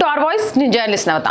To R voice నేను journalist Navata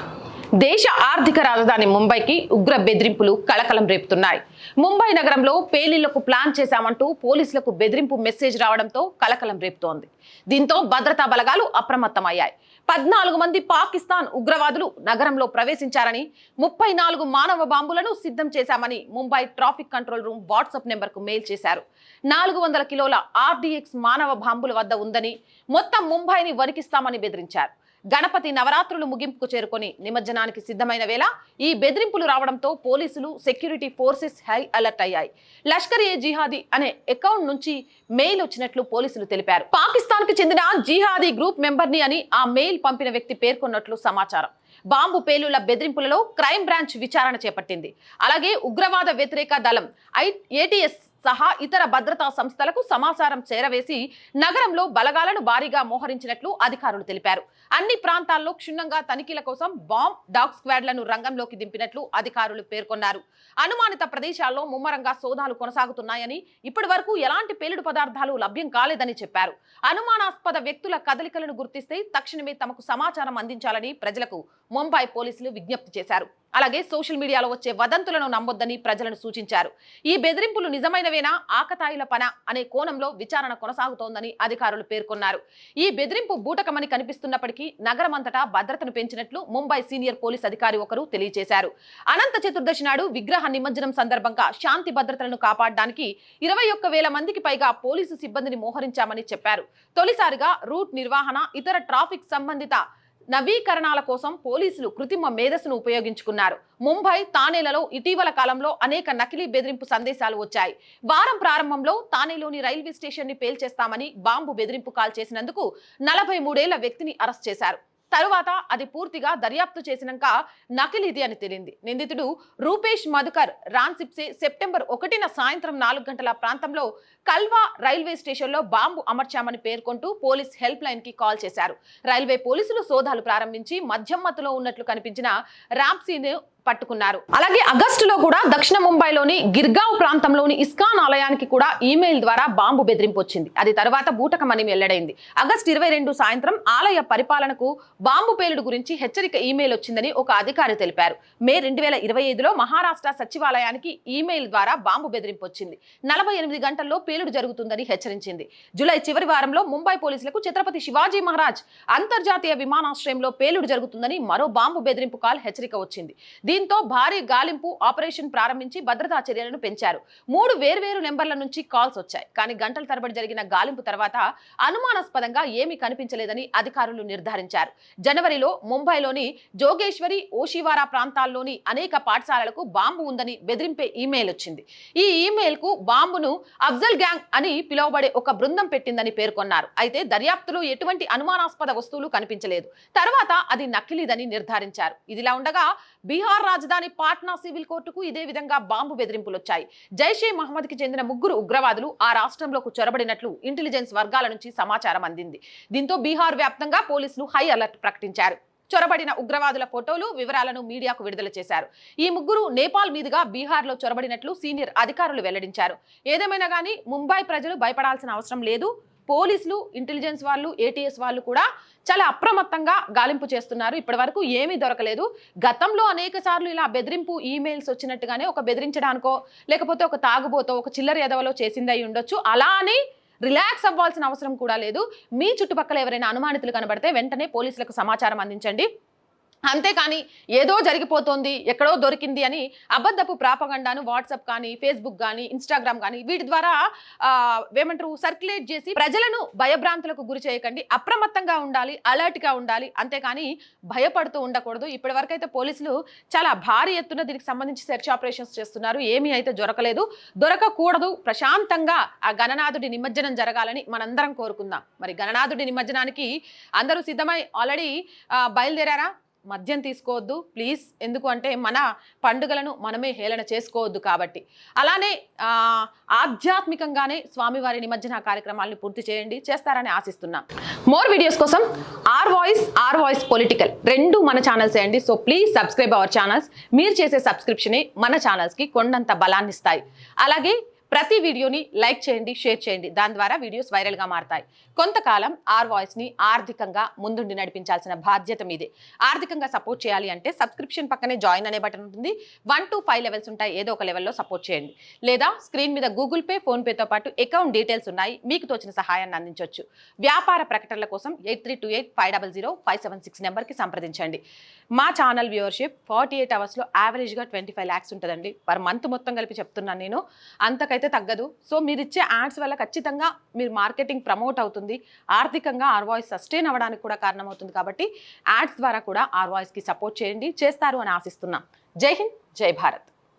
దేశ ఆర్థిక రాజధాని ముంబైకి ఉగ్ర బెదిరింపులు కలకలం రేపుతున్నాయి. ముంబై నగరంలో పేలీలకు ప్లాన్ చేశామంటూ పోలీసులకు బెదిరింపు మెసేజ్ రావడంతో కలకలం రేపుతోంది. దీంతో భద్రతా బలగాలు అప్రమత్తమయ్యాయి. పద్నాలుగు మంది పాకిస్తాన్ ఉగ్రవాదులు నగరంలో ప్రవేశించారని ముప్పై నాలుగు మానవ బాంబులను సిద్ధం చేశామని Mumbai traffic control room WhatsApp నెంబర్కు మెయిల్ చేశారు. నాలుగు వందల కిలోల ఆర్డీఎక్స్ మానవ బాంబుల వద్ద ఉందని మొత్తం ముంబైని వణికిస్తామని బెదిరించారు. గణపతి నవరాత్రులు ముగింపుకు చేరుకొని నిమజ్జనానికి సిద్ధమైన వేళ ఈ బెదిరింపులు రావడంతో పోలీసులు సెక్యూరిటీ ఫోర్సెస్ హై అలర్ట్ అయ్యాయి. లష్కర్ ఏ జిహాదీ అనే అకౌంట్ నుంచి మెయిల్ వచ్చినట్లు పోలీసులు తెలిపారు. పాకిస్తాన్కు చెందిన జిహాదీ గ్రూప్ మెంబర్ని అని ఆ మెయిల్ పంపిన వ్యక్తి పేర్కొన్నట్లు సమాచారం. బాంబు పేలుల బెదిరింపులలో క్రైమ్ బ్రాంచ్ విచారణ చేపట్టింది. అలాగే ఉగ్రవాద వ్యతిరేక దళం ఐ ఏటీఎస్ సహా ఇతర భద్రతా సంస్థలకు సమాచారం చేరవేసి నగరంలో బలగాలను భారీగా మోహరించినట్లు అధికారులు తెలిపారు. అన్ని ప్రాంతాల్లో క్షుణ్ణంగా తనిఖీల కోసం బాంబ్ డాగ్ స్క్వాడ్లను రంగంలోకి దింపినట్లు అధికారులు పేర్కొన్నారు. అనుమానిత ప్రదేశాల్లో ముమ్మరంగా సోదాలు కొనసాగుతున్నాయని ఇప్పటి వరకు ఎలాంటి పేలుడు పదార్థాలు లభ్యం కాలేదని చెప్పారు. అనుమానాస్పద వ్యక్తుల కదలికలను గుర్తిస్తే తక్షణమే తమకు సమాచారం అందించాలని ప్రజలకు ముంబై పోలీసులు విజ్ఞప్తి చేశారు. అలాగే సోషల్ మీడియాలో వచ్చే వదంతులను నమ్మొద్దని ప్రజలను సూచించారు. ఈ బెదిరింపులు నిజమైనవేనా? ఆకతాయిల పన? అనే కోణంలో విచారణ కొనసాగుతోందని అధికారులు పేర్కొన్నారు. ఈ బెదిరింపు బూటకమని కనిపిస్తున్నప్పటికీ నగరమంతటా భద్రతను పెంచినట్లు ముంబై సీనియర్ పోలీస్ అధికారి ఒకరు తెలియజేశారు. అనంత చతుర్దశి నాడు విగ్రహ నిమజ్జనం సందర్భంగా శాంతి భద్రతలను కాపాడడానికి ఇరవై ఒక్క వేల మందికి పైగా పోలీసు సిబ్బందిని మోహరించామని చెప్పారు. తొలిసారిగా రూట్ నిర్వహణ ఇతర ట్రాఫిక్ సంబంధిత నవీకరణాల కోసం పోలీసులు కృత్రిమ మేధస్సును ఉపయోగించుకున్నారు. ముంబై తానేలలో ఇటీవల కాలంలో అనేక నకిలీ బెదిరింపు సందేశాలు వచ్చాయి. వారం ప్రారంభంలో తానేలోని రైల్వే స్టేషన్ని పేల్చేస్తామని బాంబు బెదిరింపు కాల్ చేసినందుకు నలభై మూడేళ్ళ వ్యక్తిని అరెస్ట్ చేశారు. తరువాత అది పూర్తిగా దర్యాప్తు చేసినాక నకిలీది అని తేలింది. నిందితుడు రూపేష్ మధుకర్ రాన్సిప్సే సెప్టెంబర్ ఒకటిన సాయంత్రం నాలుగు గంటల ప్రాంతంలో కల్వా రైల్వే స్టేషన్లో బాంబు అమర్చామని పేర్కొంటూ పోలీస్ హెల్ప్ లైన్కి కాల్ చేశారు. రైల్వే పోలీసులు సోదాలు ప్రారంభించి మద్యం మత్తులో ఉన్నట్లు కనిపించిన ర్యాంప్సీని పట్టుకున్నారు. అలాగే ఆగస్టులో కూడా దక్షిణ ముంబైలోని గిర్గావ్ ప్రాంతంలోని ఇస్కాన్ ఆలయానికి కూడా ఈమెయిల్ ద్వారా బాంబు బెదిరింపు వచ్చింది. అది తర్వాత బూటకమని వెల్లడైంది. ఆగస్టు ఇరవై రెండు సాయంత్రం ఆలయ పరిపాలనకు బాంబు పేలుడు గురించి హెచ్చరిక ఈమెయిల్ వచ్చిందని ఒక అధికారి తెలిపారు. మే రెండు వేల ఇరవై ఐదులో మహారాష్ట్ర సచివాలయానికి ఈమెయిల్ ద్వారా బాంబు బెదిరింపు వచ్చింది. నలభై ఎనిమిది గంటల్లో పేలుడు జరుగుతుందని హెచ్చరించింది. జూలై చివరి వారంలో ముంబై పోలీసులకు ఛత్రపతి శివాజీ మహారాజ్ అంతర్జాతీయ విమానాశ్రయంలో పేలుడు జరుగుతుందని మరో బాంబు బెదిరింపు కాల్ హెచ్చరిక వచ్చింది. దీంతో భారీ గాలింపు ఆపరేషన్ ప్రారంభించి భద్రతా చర్యలను పెంచారు. మూడు వేర్వేరు నెంబర్ల నుంచి కాల్స్ వచ్చాయి. కానీ గంటల తరబడి జరిగిన గాలింపు తర్వాత అనుమానాస్పదంగా ఏమీ కనిపించలేదని అధికారులు నిర్ధారించారు. జనవరిలో ముంబైలోని జోగేశ్వరి ఓషివారా ప్రాంతాల్లోని అనేక పాఠశాలలకు బాంబు ఉందని బెదిరింపే ఈమెయిల్ వచ్చింది. ఈ ఈమెయిల్కు బాంబును అఫ్జల్ గ్యాంగ్ అని పిలువబడే ఒక బృందం పెట్టిందని పేర్కొన్నారు. అయితే దర్యాప్తులో ఎటువంటి అనుమానాస్పద వస్తువులు కనిపించలేదు. తర్వాత అది నకిలీదని నిర్ధారించారు. ఇదిలా ఉండగా బీహార్ రాజధాని పాట్నా సివిల్ కోర్టుకు ఇదే విధంగా బాంబు బెదిరింపులు వచ్చాయి జైషే మహమ్మద్కి చెందిన ముగ్గురు ఉగ్రవాదులు ఆ రాష్ట్రంలోకి చొరబడినట్లు ఇంటెలిజెన్స్ వర్గాల నుంచి సమాచారం అందింది. దీంతో బీహార్ వ్యాప్తంగా పోలీసులు హై అలర్ట్ ప్రకటించారు. చొరబడిన ఉగ్రవాదుల ఫోటోలు వివరాలను మీడియాకు విడుదల చేశారు. ఈ ముగ్గురు నేపాల్ మీదుగా బీహార్లో చొరబడినట్లు సీనియర్ అధికారులు వెల్లడించారు. ఏదేమైనా కానీ ముంబై ప్రజలు భయపడాల్సిన అవసరం లేదు. పోలీసులు ఇంటెలిజెన్స్ వాళ్ళు ఏటీఎస్ వాళ్ళు కూడా చాలా అప్రమత్తంగా గాలింపు చేస్తున్నారు. ఇప్పటి వరకు ఏమీ దొరకలేదు. గతంలో అనేక సార్లు ఇలా బెదిరింపు ఈమెయిల్స్ వచ్చినట్టుగానే ఒక బెదిరించడానికో లేకపోతే ఒక తాగుబోతో ఒక చిల్లర ఎదవలో చేసిందై అయి ఉండొచ్చు. అలా అని రిలాక్స్ అవ్వాల్సిన అవసరం కూడా లేదు. మీ చుట్టుపక్కల ఎవరైనా అనుమానితులు కనబడితే వెంటనే పోలీసులకు సమాచారం అందించండి. అంతేకాని ఏదో జరిగిపోతోంది ఎక్కడో దొరికింది అని అబద్ధపు ప్రాపగండాను వాట్సాప్ కానీ ఫేస్బుక్ కానీ ఇన్స్టాగ్రామ్ కానీ వీటి ద్వారా ఏమంటారు సర్క్యులేట్ చేసి ప్రజలను భయభ్రాంతులకు గురి చేయకండి. అప్రమత్తంగా ఉండాలి అలర్ట్గా ఉండాలి. అంతేకాని భయపడుతూ ఉండకూడదు. ఇప్పటి వరకు అయితే పోలీసులు చాలా భారీ ఎత్తున దీనికి సంబంధించి సెర్చ్ ఆపరేషన్స్ చేస్తున్నారు. ఏమీ అయితే దొరకలేదు. దొరకకూడదు. ప్రశాంతంగా ఆ గణనాథుడి నిమజ్జనం జరగాలని మనందరం కోరుకుందాం. మరి గణనాథుడి నిమజ్జనానికి అందరూ సిద్ధమై ఆల్రెడీ బయలుదేరారా? మద్యం తీసుకోవద్దు ప్లీజ్ ఎందుకు అంటే మన పండుగలను మనమే హేళన చేసుకోవద్దు కాబట్టి. అలానే ఆధ్యాత్మికంగానే స్వామివారి నిమజ్జన కార్యక్రమాలను పూర్తి చేయండి చేస్తారని ఆశిస్తున్నాం. మోర్ వీడియోస్ కోసం R voice R voice political రెండు మన ఛానల్స్ చేయండి so please subscribe our channels మీరు చేసే సబ్స్క్రిప్షనే మన ఛానల్స్కి కొండంత బలాన్ని ఇస్తాయి అలాగే ప్రతి వీడియోని లైక్ చేయండి షేర్ చేయండి. దాని ద్వారా వీడియోస్ వైరల్గా మారతాయి. కొంతకాలం ఆర్ వాయిస్ని ఆర్థికంగా ముందుండి నడిపించాల్సిన బాధ్యత మీదే. ఆర్థికంగా సపోర్ట్ చేయాలి అంటే సబ్స్క్రిప్షన్ పక్కనే జాయిన్ అనే బటన్ ఉంటుంది. వన్ టు ఫైవ్ లెవెల్స్ ఉంటాయి. ఏదో ఒక లెవెల్లో సపోర్ట్ చేయండి. లేదా స్క్రీన్ మీద గూగుల్ పే ఫోన్పేతో పాటు అకౌంట్ డీటెయిల్స్ ఉన్నాయి. మీకు తోచిన సహాయాన్ని అందించవచ్చు వ్యాపార ప్రకటనల కోసం eight three two eight five double zero five seven six నెంబర్కి సంప్రదించండి. మా ఛానల్ వ్యూవర్షిప్ ఫార్టీ ఎయిట్ అవర్స్లో యావరేజ్గా ట్వంటీ ఫైవ్ ల్యాక్స్ ఉంటుందండి. పర్ మంత్ మొత్తం కలిపి చెప్తున్నాను నేను. అంతకైతే అయితే తగ్గదు. సో మీరు ఇచ్చే యాడ్స్ వల్ల ఖచ్చితంగా మీరు మార్కెటింగ్ ప్రమోట్ అవుతుంది. ఆర్థికంగా ఆర్వాయిస్ సస్టైన్ అవ్వడానికి కూడా కారణమవుతుంది కాబట్టి యాడ్స్ ద్వారా కూడా ఆర్వాయిస్కి సపోర్ట్ చేయండి. చేస్తారు అని ఆశిస్తున్నాం. జై హింద్ జై భారత్.